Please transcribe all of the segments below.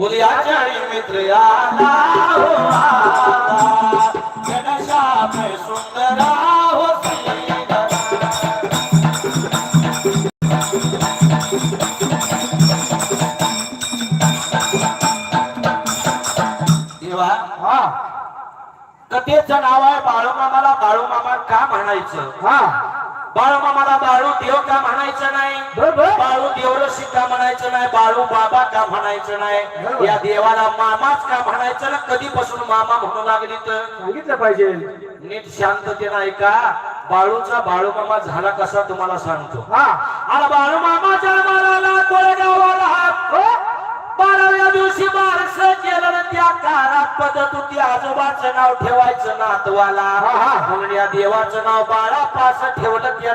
उद्याच्या मित्र आला हो आला सुंदरा हो श्रीधरा. देवा हा. कथेचं नाव आहे बाळूमामाला बाळूमामा का म्हणायचं? हा. बाळूमामाला बाळू देव का म्हणायचं नाही? बाळू देवरशी का म्हणायचं नाही? बाळू बाबा का म्हणायचं नाही. या देवाला मामाच का म्हणायचं ना कधीपासून मामा म्हणू लागली तर? सांगितलं पाहिजे. नीट शांततेनं ऐका. बाळूचा बाळू मामा झाला कसा तुम्हाला सांगतो. हा. बाळू मामा जन्माला कोळगावाला त्या काळात पद्धत होती आजोबाचं नाव ठेवायचं नातवाला. म्हणून या देवाचं नाव बाळा पास ठेवलं त्या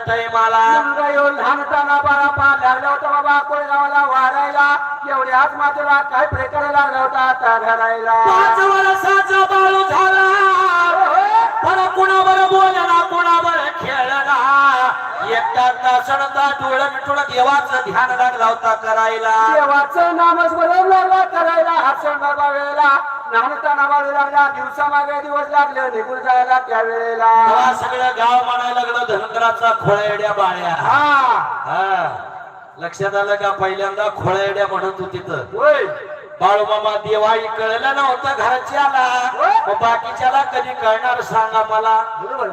येऊन लहानताना बाळा पा लागला होता बाबा कोळगावाला वाढायला एवढ्याच मात्र काय प्रकार लागला होता त्या घरायला. पाच वर्षाचा बाळू झाला. पण कुणावर बोलला कुणावर खेळला. एकटा तासणता डोळ देवाचं ध्यान लागला होता करायला. देवाचं नामच बरोबर बाबा वेळेला लहानताना बाळू लागला दिवसामागे दिवस लागले निघून जायला त्या वेळेला सगळं गाव म्हणायला लागलं धनगराचा खोळ्या बाळ्या. हा. हा. लक्षात आलं का पहिल्यांदा खोळ्या म्हणत होती तर? होय. बाळूमामा देवाई कळलं नव्हतं घरच्याला मग बाकीच्याला कधी कळणार सांगा मला? बरोबर